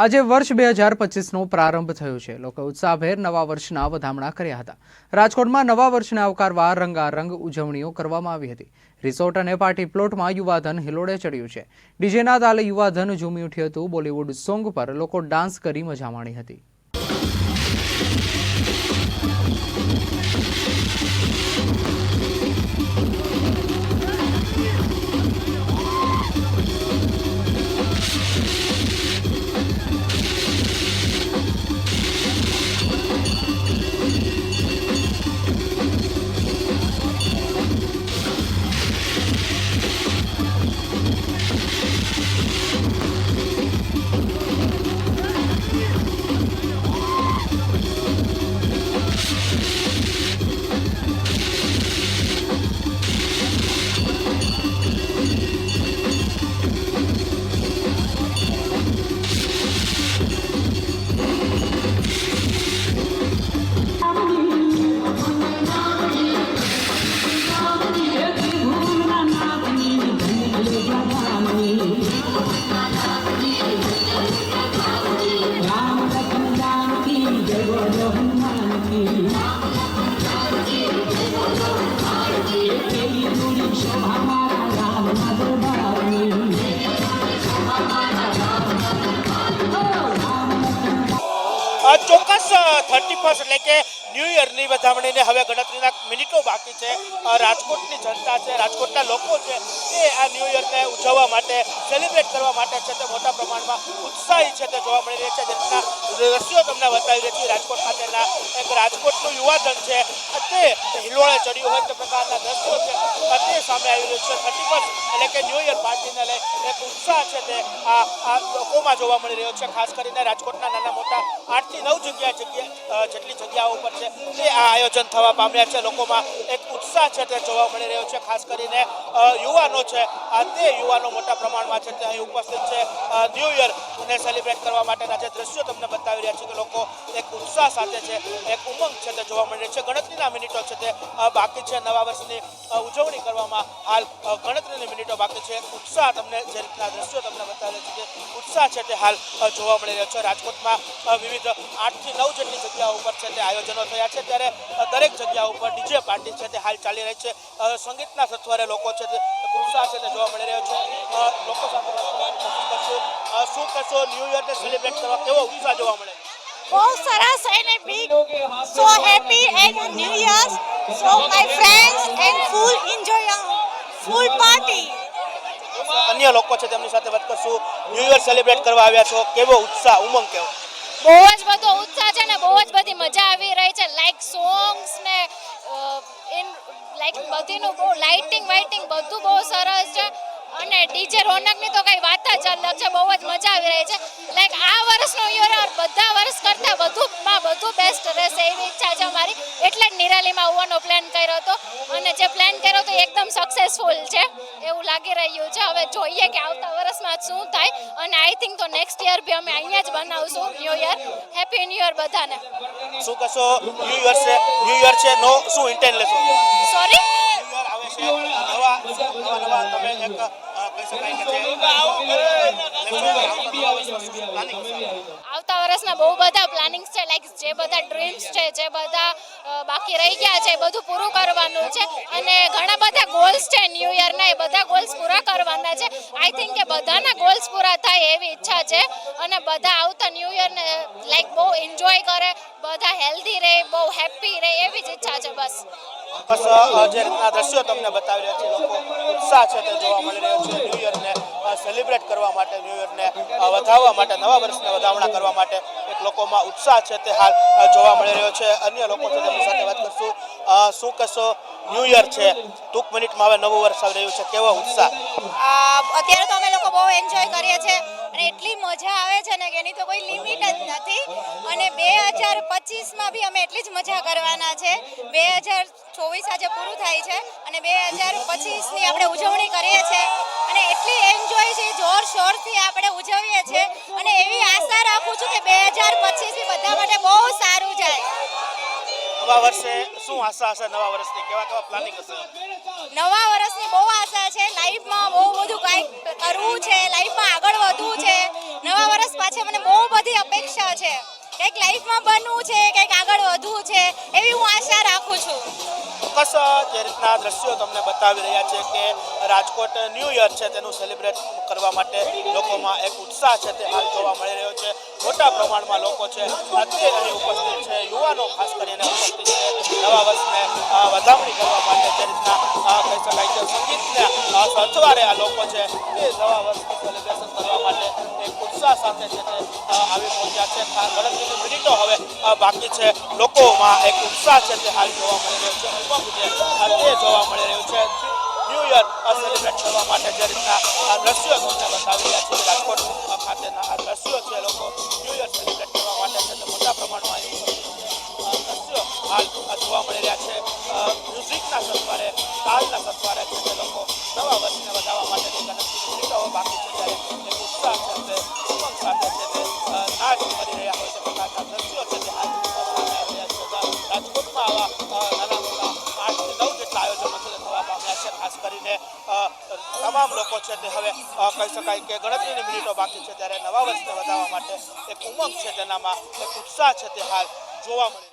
આજે વર્ષ બે હજાર પચીસનો પ્રારંભ થયો છે. લોકો ઉત્સાહભેર નવા વર્ષના વધામણા કર્યા હતા. રાજકોટમાં નવા વર્ષને આવકારવા રંગારંગ ઉજવણીઓ કરવામાં આવી હતી. રિસોર્ટ અને પાર્ટી પ્લોટમાં યુવાધન હિલોડે ચડ્યું છે. ડીજેના તાલે યુવાધન ઝૂમી ઉઠ્યું હતું. બોલિવૂડ સોંગ પર લોકો ડાન્સ કરી મજા માણી હતી. ફર્સ્ટ એટલે કે ન્યૂ યરની વધામણીને હવે ગણતરીના મિનિટો બાકી છે. રાજકોટની જનતા છે, રાજકોટના લોકો છે, એ આ ન્યૂ યરને ઉજવવા માટે સેલિબ્રેટ કરવા માટે છે તે મોટા પ્રમાણમાં ઉત્સાહી છે તે જોવા મળી રહી છે. જેના દ્રશ્યો તમને બતાવી રહી છે, રાજકોટ ખાતેના એક રાજકોટનું યુવાધન છે. તે હિલોળે ચડ્યું હોય તે પ્રકારના દ્રશ્યો છે. તે સામે આવી રહ્યું છે થર્ટી ફર્સ્ટ એટલે કે ન્યૂ ઇયર પાર્ટીને લઈ એક ઉત્સાહ છે તે આ લોકોમાં જોવા મળી રહ્યો છે. ખાસ કરીને રાજકોટના નાના મોટા આઠથી નવ જગ્યા જગ્યા જેટલી જગ્યાઓ ઉપર છે તે આ આયોજન થવા પામ્યા છે. લોકોમાં એક ઉત્સાહ છે તે જોવા મળી રહ્યો છે. ખાસ કરીને યુવાનો છે. આ તે યુવાનો મોટા પ્રમાણમાં છે તે અહીં ઉપસ્થિત છે. ન્યૂ ઇયર ને સેલિબ્રેટ કરવા માટેના જે દ્રશ્યો રહ્યા છે કે લોકો એક ઉત્સાહ સાથે છે, એક ઉમંગ છે તે જોવા મળી રહી છે. ગણતરીના મિનિટો છે તે બાકી છે. નવા વર્ષની ઉજવણી કરવામાં હાલ ગણતરીની મિનિટો બાકી છે. ઉત્સાહ તમને જે રીતના દ્રશ્યો તમને બતાવે છે કે ઉત્સાહ છે તે હાલ જોવા મળી રહ્યો છે. રાજકોટમાં વિવિધ આઠથી નવ જેટલી જગ્યાઓ ઉપર છે તે આયોજનો થયા છે. ત્યારે દરેક જગ્યા ઉપર ડીજે પાર્ટી છે તે હાલ ચાલી રહી છે. સંગીતના સથવારે લોકો છે તે ઉત્સાહ છે તે જોવા મળી રહ્યો છે. લોકો સાથે શું કરશો ન્યૂ યરને સેલિબ્રેટ કરવા કેવો ઉત્સાહ જોવા મળે? છે બહુ સરસ અને big. So happy and new year's. So my friends and full enjoy full party. અન્ય લોકો છે તેમની સાથે વાત કરશું. ન્યૂ યર સેલિબ્રેટ કરવા આવ્યા છો. કેવો ઉત્સાહ ઉમંગ કેવો? બહુ જ બધો ઉત્સાહ છે ને બહુ જ બધી મજા આવી રહી છે. લાઈક સોંગ્સ ને ઇન લાઈક બધીનું બહુ લાઇટિંગ વાઇટિંગ બધું બહુ સરસ છે. અને ડીજે રોનકની તો કઈ વાત જ અલગ છે બહુ જ મજા આવી રહી છે. લાઈક આ વર્ષનો યર બધા વર્ષ કરતાં વધુમાં વધુ બેસ્ટ રહેશે એવી ઈચ્છા છે અમારી. એટલે જ નિરાલીમાં આવવાનો પ્લાન કર્યો હતો. અને જે પ્લાન કર્યો તો એકદમ સક્સેસફુલ છે એવું લાગી રહ્યું છે. હવે જોઈએ કે આવતા વર્ષમાં શું થાય. અને આઈ થિંક તો નેક્સ્ટ યર બી અમે અહીંયા જ બનાવશું new year happy new year બધાને. શું કહેશો? ન્યૂ યર છે ન્યૂ યર છે નો શું ઇન્ટેન્ડ લેશો? સોરી આવતા વર્ષના બહુ બધા પ્લાનિંગ્સ છે લાઈક જે બધા ડ્રીમ્સ છે, જે બધા બાકી રહી ગયા છે બધું પૂરું કરવાનું છે. અને ઘણા બધા ગોલ્સ છે ન્યૂ યરના એ બધા ગોલ્સ પૂરા કરવાના છે. આઈ થિંક કે બધાના ગોલ્સ પૂરા થાય એવી ઈચ્છા છે. અને બધા આવતા ન્યૂ યરને લાઈક બહુ એન્જોય કરે, બધા હેલ્ધી રહે, બહુ હેપી રહે, એવી જ ઈચ્છા છે બસ. બસ જે રીતના દ્રશ્યો તમને બતાવી રહ્યા છે લોકો ઉત્સાહ છે તે જોવા મળી રહ્યો છે. ન્યૂ યરને સેલિબ્રેટ કરવા માટે ન્યૂ યરને વધાવવા માટે, નવા વર્ષને વધામણા કરવા માટે એક લોકોમાં ઉત્સાહ છે તે હાલ જોવા મળી રહ્યો છે. અન્ય લોકો સાથે વાત કરશું. શું કહેશો? ન્યૂ યર છે. ટૂંક મિનિટમાં હવે નવું વર્ષ આવી રહ્યું છે. કેવો ઉત્સાહ? અત્યારે તો અમે લોકો બહુ એન્જોય કરીએ છીએ. અને એટલી મજા આવે છે ને કે એની તો કોઈ લિમિટ જ નથી. અને બે હજાર પચીસમાં બી અમે એટલી જ મજા કરવાના છે. બે હજાર ચોવીસ આજે પૂરું થાય છે અને બે હજાર પચીસની આપણે ઉજવણી કરીએ છીએ. અને એટલી એન્જોય છે જોર શોરથી આપણે ઉજવીએ છીએ. અને એવી આશા રાખું છું કે બે હજાર પચીસથી બધા માટે બહુ સારું જાય. નવા વર્ષે શું આશા હશે નવા વર્ષની? કેવા કેવા પ્લાનિંગ હશે? નવા વર્ષની બહુ આશા છે. લાઈફમાં બહુ બધું કાંઈક કરવું છે લાઈફમાં આગળ વધવું છે. નવા વર્ષ પાછળ મને બહુ બધી અપેક્ષા છે. કંઈક લાઈફમાં બનવું છે, કંઈક આગળ વધવું છે, એવી હું આશા રાખું છું. ચોક્કસ જે રીતના દ્રશ્યો તમને બતાવી રહ્યા છે કે રાજકોટ ન્યૂ યર છે, તેનું સેલિબ્રેટ કરવા માટે લોકોમાં એક ઉત્સાહ છે, તે હાલ જોવા મળી રહ્યો છે. મોટા પ્રમાણમાં લોકો છે અત્યારે અહીં ઉપસ્થિત છે, યુવાનો ખાસ કરીને ઉપસ્થિત છે. અ, સથવારે આ લોકો છે તે નવા વર્ષનું સેલિબ્રેશન કરવા માટે એક ઉત્સાહ સાથે છે તે આવી પહોંચ્યા છે. ગણતરીની મિનિટો હવે બાકી છે. લોકોમાં એક ઉત્સાહ છે તે હાલ જોવા મળી રહ્યો છે. તે જોવા મળી રહ્યું છે. ન્યૂ યર સેલિબ્રેટ કરવા માટે જે રીતના દ્રશ્યો તમને બતાવી રહ્યા છે રાજકોટ છે ખાસ કરીને અ, તમામ લોકો છે તે હવે કહી શકાય કે ગણતરીની મિનિટો બાકી છે ત્યારે નવા વર્ષને વધારવા માટે એક ઉમંગ છે તેનામાં એક ઉત્સાહ છે તે હાલ જોવા મળે